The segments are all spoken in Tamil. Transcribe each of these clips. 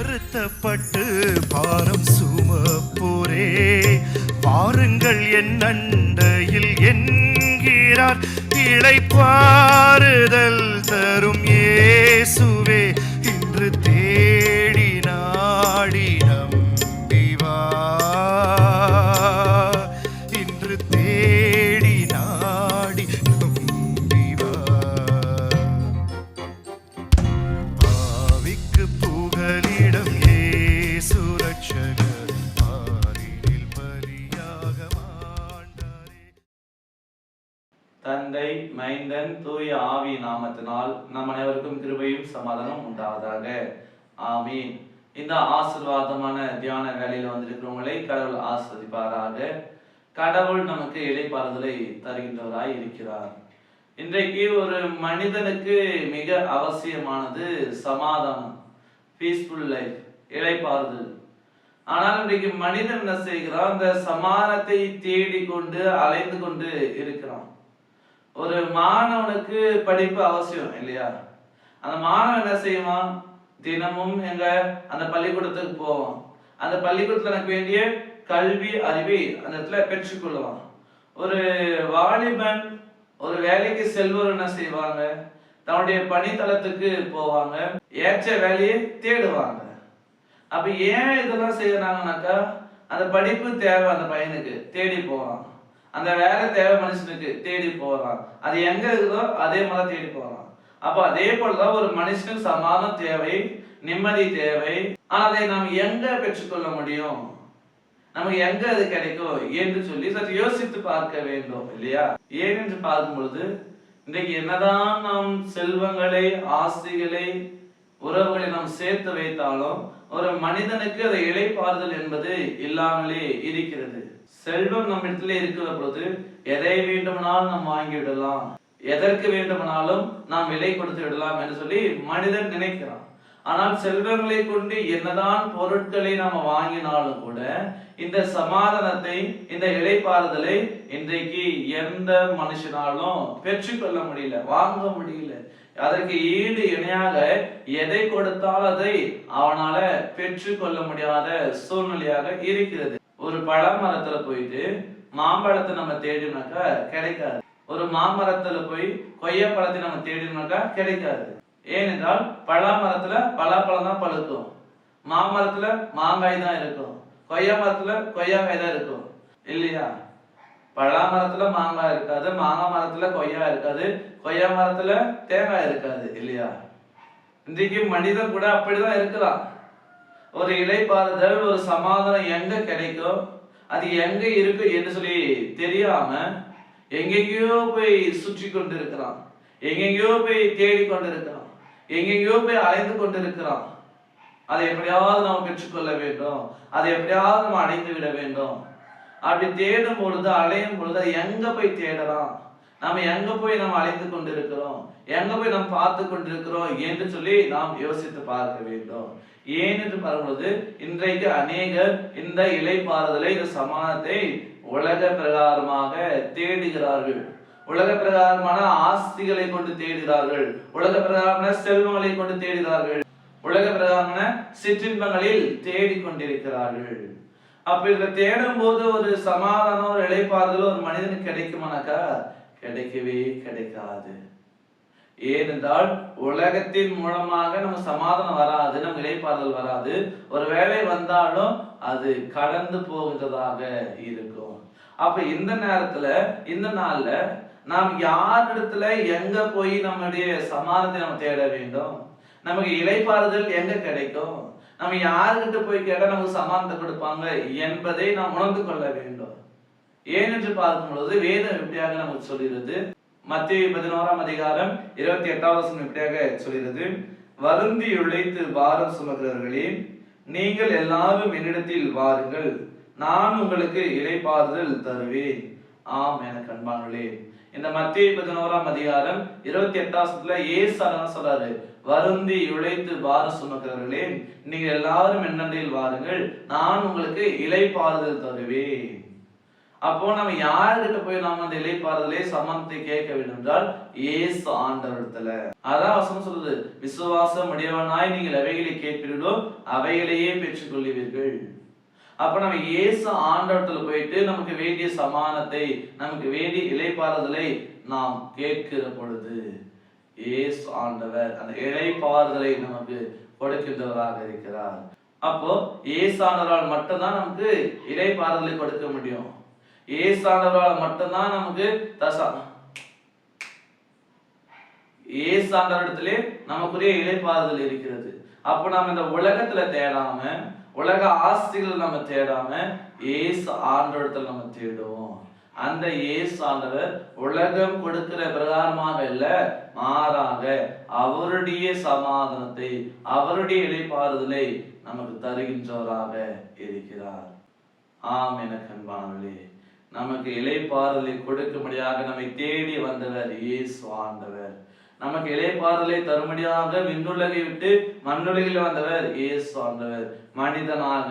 வருத்தப்பட்டு பாரம் சுமப்போரே பாருங்கள் என் அண்டையில் என்கிறார். இளைப்பாறுதல் தரும் இயேசுவே. இன்று தே தந்தை மைந்தன் தூய ஆவி நாமத்தினால் நம் அனைவருக்கும் கிருபையும் சமாதானம் உண்டாவதாக. ஆமீன். இந்த ஆசீர்வாதமான தியான வேலையில் வந்திருக்கிறவங்களை கடவுள் ஆஸ்வதிப்பாராக கடவுள் நமக்கு இடைப்பாறுதலை தருகின்றவராய் இருக்கிறார். இன்றைக்கு ஒரு மனிதனுக்கு மிக அவசியமானது சமாதானம் பீஸ்ஃபுல் லைஃப் இழைப்பாறுதல் ஆனால் இன்றைக்கு மனிதன் என்ன செய்கிறான்? அந்த சமாதானத்தை தேடிக்கொண்டு அலைந்து கொண்டு இருக்கிறான். ஒரு மாணவனுக்கு படிப்பு அவசியம் இல்லையா? அந்த மாணவன் என்ன செய்வான்? தினமும் எங்க? அந்த பள்ளிக்கூடத்துக்கு போவான். அந்த பள்ளிக்கூடத்துல எனக்கு வேண்டிய கல்வி அறிவை அந்த இடத்துல பெற்றுக்கொள்வான் ஒரு வாலிபன் ஒரு வேலைக்கு செல்வர் என்ன செய்வாங்க? தன்னுடைய பணித்தளத்துக்கு போவாங்க. ஏற்ற வேலையை தேடுவாங்க. அப்ப ஏன் இதெல்லாம் செய்யறாங்கனாக்கா அந்த படிப்பு தேவை அந்த பையனுக்கு. தேடி போவான். அந்த வேலை தேவை மனுஷனுக்கு தேடி போறான் அது எங்க இருக்குதோ அதே மாதிரி தேடி போறான் அப்ப அதே போலதான் ஒரு மனுஷனுக்கு சமாதானம் தேவை நிம்மதி தேவை. ஆனா அதை நாம் எங்க பெற்றுக்கொள்ள முடியும்? நமக்கு எங்க அது கிடைக்கும் என்று சொல்லி சற்று யோசித்து பார்க்க வேண்டும் இல்லையா? ஏன் என்று பார்க்கும் பொழுது இன்றைக்கு என்னதான் நாம் செல்வங்களை ஆஸ்திகளை உறவுகளை நாம் சேர்த்து வைத்தாலும் ஒரு மனிதனுக்கு அதை இழைப்பாறுதல் என்பது இல்லாமலே இருக்கிறது. செல்வம் நம்மிடத்திலே இருக்கிற பொழுது எதை வேண்டுமானாலும் நாம் வாங்கி விடலாம். எதற்கு வேண்டுமானாலும் நாம் விலை கொடுத்து விடலாம் என்று சொல்லி மனிதன் நினைக்கிறான். ஆனால் செல்வங்களை கொண்டு என்னதான் பொருட்களை நாம வாங்கினாலும் கூட இந்த சமாதானத்தை இந்த இழைப்பாறுதலை இன்றைக்கு எந்த மனுஷனாலும் பெற்றுக்கொள்ள முடியல வாங்க முடியல. அதற்கு ஈடு இணையாக எதை கொடுத்தால் அதை அவனால பெற்றுக்கொள்ள முடியாத சூழ்நிலையாக இருக்கிறது. ஒரு பழமரத்துல போயிட்டு மாம்பழத்தை நம்ம தேடினாக்கா கிடைக்காது. ஒரு மாமரத்துல போய் கொய்யா பழத்தை நம்ம தேடினாக்கா கிடைக்காது. ஏனென்றால் பழமரத்துல பலாப்பழம் தான் பழுக்கும். மாமரத்துல மாங்காய் தான் இருக்கும். கொய்யா மரத்துல கொய்யாக்காய் தான் இருக்கும். இல்லையா? பலா மரத்துல மாங்காய் இருக்காது மாங்காய் மரத்துல கொய்யா இருக்காது கொய்யா மரத்துல தேங்காய் இருக்காது இல்லையா? இன்றைக்கு மனிதன் கூட அப்படிதான் இருக்கிறான். ஒரு இலைப்பாறுதல் ஒரு சமாதானம் எங்க கிடைக்கும் அது எங்க இருக்கு என்று சொல்லி தெரியாம எங்கெங்கேயோ போய் சுற்றி கொண்டு இருக்கிறான் எங்கெங்கேயோ போய் தேடி கொண்டு இருக்கிறான் எங்கெங்கேயோ போய் அலைந்து கொண்டு இருக்கிறான் அதை எப்படியாவது நாம் பெற்றுக்கொள்ள வேண்டும். அதை எப்படியாவது நம்ம அடைந்து விட வேண்டும். அப்படி தேடும் பொழுது அலையும் பொழுது அது எங்க போய் தேடலாம்? நாம எங்க போய் நாம் அழைத்து கொண்டிருக்கிறோம்? எங்க போய் நாம் பார்த்து கொண்டிருக்கிறோம்? என்று சொல்லி நாம் யோசித்து பார்க்க வேண்டும். ஏன் என்று பார்க்கும்போது இன்றைக்கு அநேகர் இந்த இலைப்பாறுதலை இந்த சமானத்தை உலக பிரகாரமாக தேடுகிறார்கள். உலக பிரகாரமான ஆஸ்திகளை கொண்டு தேடுகிறார்கள். உலக பிரகாரமான செல்வங்களை கொண்டு தேடுகிறார்கள். உலக பிரகாரமான சிற்றின்பங்களில் தேடிக்கொண்டிருக்கிறார்கள் அப்ப இதுல தேடும் போது ஒரு சமாதானம் ஒரு இழைப்பாறுதல் ஒரு மனிதனுக்கு கிடைக்குமானாக்கா கிடைக்கவே கிடைக்காது. ஏனென்றால் உலகத்தின் மூலமாக நம்ம சமாதானம் வராது நம்ம இழைப்பாறுதல் வராது. ஒரு வேலை வந்தாலும் அது கடந்து போகின்றதாக இருக்கும். அப்ப இந்த நேரத்துல இந்த நாள்ல நாம் யாரிடத்துல எங்க போய் நம்முடைய சமாதானத்தை நம்ம தேட வேண்டும்? நமக்கு இடைப்பாறுதல் எங்க கிடைக்கும்? நம்ம யாருக்கிட்ட போய் கேட்டால் நமக்கு சமாதானத்தை கொடுப்பாங்க என்பதை நாம் உணர்ந்து கொள்ள வேண்டும். ஏனென்று பார்க்கும் பொழுது வேதம் எப்படியாக நமக்கு சொல்கிறது? மத்திய பதினோராம் அதிகாரம் இருபத்தி எட்டாவது வசனம் இப்படியாக சொல்கிறது? வருந்தி உழைத்து பாரம் சுமக்கிறவர்களே நீங்கள் எல்லாரும் என்னிடத்தில் வாருங்கள். நான் உங்களுக்கு இலைப்பாறுதல் தருவேன். ஆம் என கண்பாங்களே இந்த மத்திய பதினோராம் அதிகாரம் இருபத்தி எட்டாவதுல ஏசு சொல்றாரு. வருந்தி உழைத்து பார சுமக்கிறவர்களே நீங்கள் எல்லாரும் என்னண்டையில் வாருங்கள். நான் உங்களுக்கு இளைப்பாறுதல் தருவேன். அப்போ நம்ம யார்கிட்ட போய் நாம அந்த இலைப்பாறுதலே சமத்தை கேட்க வேண்டும் என்றால் இயேசு ஆண்டவரத்துல அதான் வசனம் சொல்லுது விசுவாசம் உடையவனாய் நீங்கள் அவைகளை கேட்பீர்களோ அவைகளையே பெற்றுக்கொள்வீர்கள் அப்ப நம்ம இயேசு ஆண்டவரத்துல போயிட்டு நமக்கு வேண்டிய சமானத்தை நமக்கு வேண்டிய இலைப்பாறுதலை நாம் கேட்கிற பொழுது ஏசு ஆண்டவர் அந்த இலைப்பாறுதலை நமக்கு கொடுக்கின்றவராக இருக்கிறார். அப்போ ஏசானவரால் மட்டும்தான் நமக்கு இலைப்பாறுதலை கொடுக்க முடியும். ஏசாண்டவரால் மட்டும்தான் நமக்கு தசா. ஏசாண்டவரிடத்திலே நமக்குரிய இலைப்பாறுதல் இருக்கிறது. அப்போ நாம் இந்த உலகத்துல தேடாம உலக ஆஸ்திகள் நம்ம தேடாம ஏசு ஆண்டவரத்துல நம்ம தேடுவோம். அந்த ஏசு ஆண்டவர் உலகம் கொடுக்கிற பிரகாரமாக இல்ல மாறாக அவருடைய சமாதானத்தை அவருடைய இழைப்பாறுதலை நமக்கு தருகின்றவராக இருக்கிறார். ஆம் எனக்கு அன்பானவர்களே நமக்கு இலைப்பாறுதலை கொடுக்கும்படியாக நம்மை தேடி வந்தவர் இயேசு ஆண்டவர். நமக்கு இலைப்பாறுதலை தரும்படியாக விண்ணுலகை விட்டு மண்ணுலகில் வந்தவர் இயேசு ஆண்டவர். மனிதனாக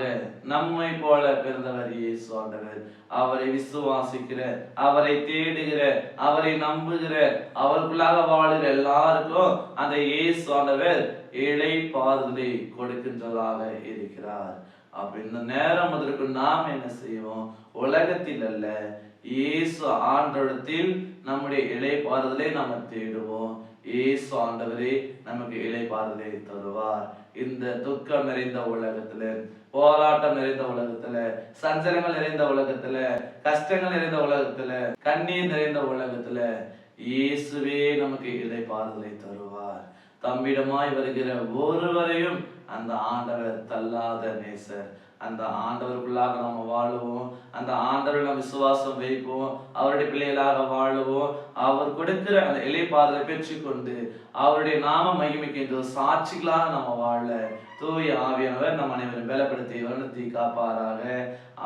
நம்மை போல பிறந்தவர் இயேசு ஆண்டவர். அவரை விசுவாசிக்கிற அவரை தேடுகிற அவரை நம்புகிற அவருக்குள்ளாக வாழுகிற எல்லாருக்கும் அந்த இயேசு ஆண்டவர் இலைப்பாறுதலை கொடுக்கின்றதாக இருக்கிறார். அப்ப இந்த நேரம் அதற்கு நாம் என்ன செய்வோம்? உலகத்தில் அல்ல இயேசு ஆண்டவரத்தில் நம்முடைய இலைப்பாறுதலை நாம தேடுவோம். இயேசு ஆண்டவரே நமக்கு இலைப்பாறுதலை தருவார். இந்த துக்கம் நிறைந்த உலகத்துல போராட்டம் நிறைந்த உலகத்துல சஞ்சலங்கள் நிறைந்த உலகத்துல கஷ்டங்கள் நிறைந்த உலகத்துல கண்ணீர் நிறைந்த உலகத்துல இயேசுவே நமக்கு இலைப்பாறுதலை தருவார். தம்மிடமாய் வருகிற ஒருவரையும் அந்த ஆண்டவர் தள்ளாத நேசர். அந்த ஆண்டவருக்குள்ளாக நம்ம வாழுவோம். அந்த ஆண்டவரை நாம் விசுவாசம் வைப்போம். அவருடைய பிள்ளைகளாக வாழுவோம். அவர் கொடுக்கிற அந்த இலைப்பாதலை பெற்றுக்கொண்டு அவருடைய நாம மகிமைக்கின்ற சாட்சிகளாக நம்ம வாழ தூய ஆவியானவர் நம் அனைவரும் பலப்படுத்தி வருணத்தி காப்பாராக.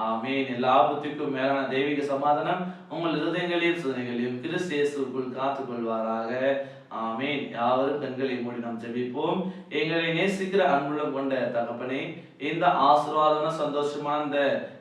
ஆமீன். எல்லா புத்திக்கும் மேலான தெய்வீக சமாதானம் உங்கள் இருதயங்களையும் சிந்தனைகளையும் கிறிஸ்தியேசுக்குள் காத்துக்கொள்வாராக. ஆமேன். யாவரும் கண்களை மூடி நாம் ஜெபிப்போம். எங்களை நேசிக்கிற அன்புள்ளம் கொண்ட தகப்பனே இந்த ஆசீர்வாதமான சந்தோஷமான இந்த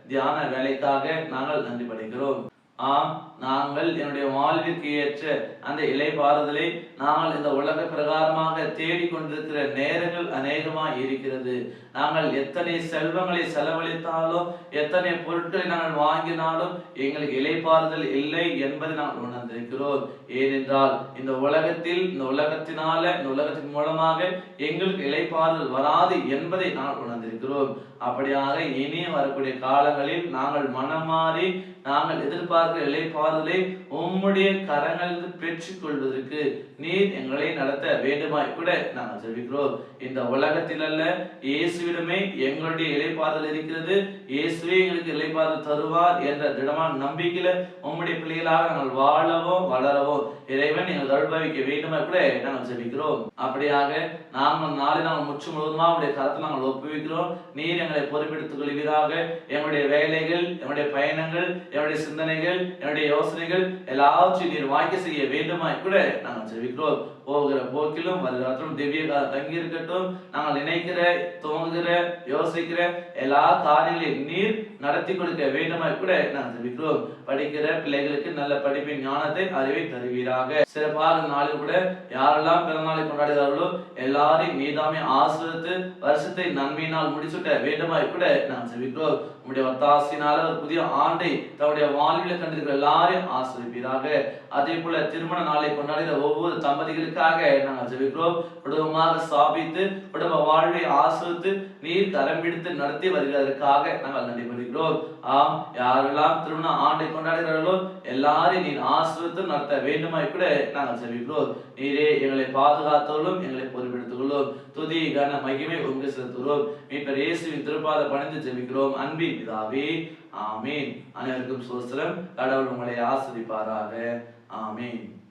தியான வேலைக்காக நாங்கள் நன்றி படைக்கிறோம் ஆம் நாங்கள் என்னுடைய வாழ்விற்கு ஏற்ற அந்த இலைப்பாறுதலை நாங்கள் இந்த உலக பிரகாரமாக தேடிக்கொண்டிருக்கிற நேரங்கள் அநேகமாக இருக்கிறது. நாங்கள் எத்தனை செல்வங்களை செலவழித்தாலும் எத்தனை பொருட்களை நாங்கள் வாங்கினாலும் எங்களுக்கு இலைப்பாறுதல் இல்லை என்பதை நாங்கள் உணர்ந்திருக்கிறோம். ஏனென்றால் இந்த உலகத்தில் இந்த உலகத்தினால இந்த உலகத்தின் மூலமாக எங்களுக்கு இலைப்பாறுதல் வராது என்பதை நாங்கள் உணர்ந்திருக்கிறோம். அப்படியாக இனி வரக்கூடிய காலங்களில் நாங்கள் மனமாறி நாங்கள் எதிர்பார்க்கிற இலைப்பாறுதலை உம்முடைய கரங்களுக்கு பெற்றுக் கொள்வதற்கு நீர் எங்களை நடத்த வேண்டுமாய் கூட நாங்கள் ஜெபிக்கிறோம் இந்த உலகத்தில் அல்ல இயேசுவிடமே எங்களுடைய இலைப்பாறுதல் இருக்கிறது. இயேசுவே எங்களுக்கு இலைப்பாறுதல் தருவார் என்ற திடமான நம்பிக்கையில உம்முடைய பிள்ளைகளாக நாங்கள் வாழவோ வளரவோ இறைவன் நீங்கள் தழுபவிக்க வேண்டுமாய் கூட நாங்கள் ஜெபிக்கிறோம் அப்படியாக நாங்கள் நாளை நாங்கள் முற்று முழுவதுமா உடைய கருத்தை நாங்கள் ஒப்புவிக்கிறோம். நீர் எங்களை பொறுப்பெடுத்துக் கொள்வீராக. எங்களுடைய வேலைகள் எங்களுடைய பயணங்கள் என்னுடைய சிந்தனைகள் என்னுடைய யோசனைகள் எல்லாவற்றையும் நீர் வாங்கி செய்ய வேண்டுமா கூட நாங்கள் ஜெபிக்கிறோம் போகிற போக்கிலும் வருகிறதும் திவ்ய காலம் தங்கி இருக்கட்டும் நாங்கள் நினைக்கிற துவங்குகிற யோசிக்கிற எல்லா காரியங்களையும் நீர் நடத்தி கொடுக்க வேண்டுமாய் கூட நான் ஜெபிக்கிறோம் படிக்கிற பிள்ளைகளுக்கு நல்ல படிப்பின் ஞானத்தை அறிவை தருவீராக. சிறப்பாக நாளில் கூட யாரெல்லாம் பிறந்தநாளை கொண்டாடுகிறார்களோ எல்லாரையும் நீதாமே ஆசிரியத்து வருஷத்தை நன்மையினால் முடிச்சுட்ட வேண்டுமாய் கூட நான் ஜெபிக்கிறோம் உங்களுடைய ஒத்தாசினால ஒரு புதிய ஆண்டை தன்னுடைய வாழ்வில் கண்டிருக்கிற எல்லாரையும் ஆசிரிப்பீராக. அதே போல திருமண நாளை கொண்டாடுகிற ஒவ்வொரு தம்பதிகளுக்காக நாங்கள் ஜெபிக்கிறோம். குடும்பமாக ஸ்தாபித்து குடும்ப வாழ்வை ஆசிரித்து நீர் தரம் பிடித்து நடத்தி வருகிறதற்காக நாங்கள் நன்றி கூறுகிறோம் ஆம் யாரெல்லாம் திருமண ஆண்டை கொண்டாடுகிறார்களோ எல்லாரையும் நீர் ஆசிரித்து நடத்த வேண்டுமாய் கூட நாங்கள் ஜெபிக்கிறோம் நீரே எங்களை பாதுகாத்தோளும் எங்களை பொறுப்பெடுத்துக் கொள்ளும் துதி கன மகிமை உங்க செலுத்துகிறோம். மீட்பர் இயேசுவின் திருப்பாத பணிந்து ஜெபிக்கிறோம் அன்பின் பிதாவே ஆமீன். அனைவருக்கும் சோஸ்திரம். கடவுள் உங்களை ஆசிரிப்பாராக. ஆமீன்.